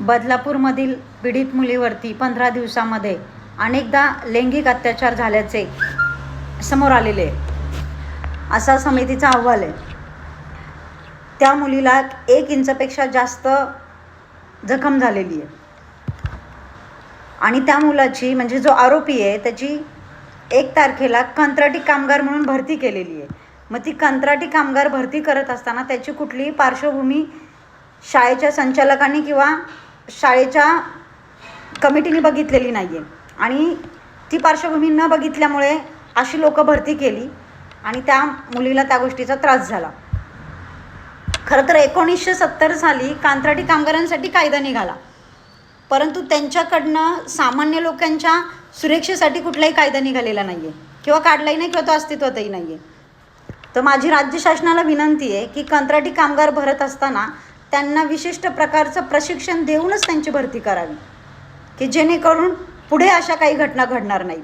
बदलापूरमधील पीडित मुलीवरती पंधरा दिवसामध्ये अनेकदा लैंगिक अत्याचार झाल्याचे समोर आलेले आहे. असा समितीचा अहवाल आहे. त्या मुलीला एक इंचपेक्षा जास्त जखम झालेली आहे. आणि त्या मुलाची म्हणजे जो आरोपी आहे त्याची एक तारखेला कंत्राटी कामगार म्हणून भरती केलेली आहे. मग ती कंत्राटी कामगार भरती करत असताना त्याची कुठलीही पार्श्वभूमी शाळेच्या संचालकांनी किंवा शाळेच्या कमिटीने बघितलेली नाही आहे आणि ती पार्श्वभूमी न बघितल्यामुळे अशी लोकं भरती केली आणि त्या मुलीला त्या गोष्टीचा त्रास झाला. खरं तर एकोणीसशे सत्तर साली कंत्राटी कामगारांसाठी कायदा निघाला. परंतु त्यांच्याकडनं सामान्य लोकांच्या सुरक्षेसाठी कुठलाही कायदा निघालेला नाही आहे किंवा काढलाही नाही किंवा तो अस्तित्वातही नाही आहे तर माझी राज्य शासनाला विनंती आहे की कंत्राटी कामगार भरत असताना त्यांना विशिष्ट प्रकारचं प्रशिक्षण देऊनच त्यांची भरती करावी. की जेणेकरून पुढे अशा काही घटना घडणार नाही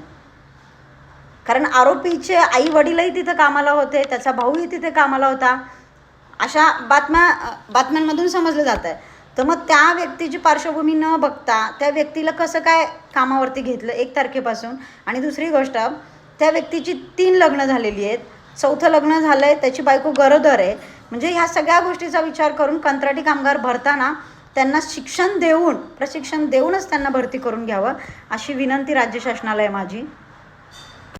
कारण आरोपीचे आई वडीलही तिथं कामाला होते त्याचा भाऊही तिथे कामाला होता. अशा बातम्या बातम्यांमधून समजलं जात आहे तर मग त्या व्यक्तीची पार्श्वभूमी न बघता त्या व्यक्तीला कसं काय कामावरती घेतलं एक तारखेपासून? आणि दुसरी गोष्ट त्या व्यक्तीची तीन लग्न झालेली आहेत. चौथं लग्न झालं आहे त्याची बायको गरोदर आहे. म्हणजे ह्या सगळ्या गोष्टीचा विचार करून कंत्राटी कामगार भरताना त्यांना शिक्षण देऊन प्रशिक्षण देऊनच त्यांना भरती करून घ्यावं अशी विनंती राज्य शासनाला आहे माझी.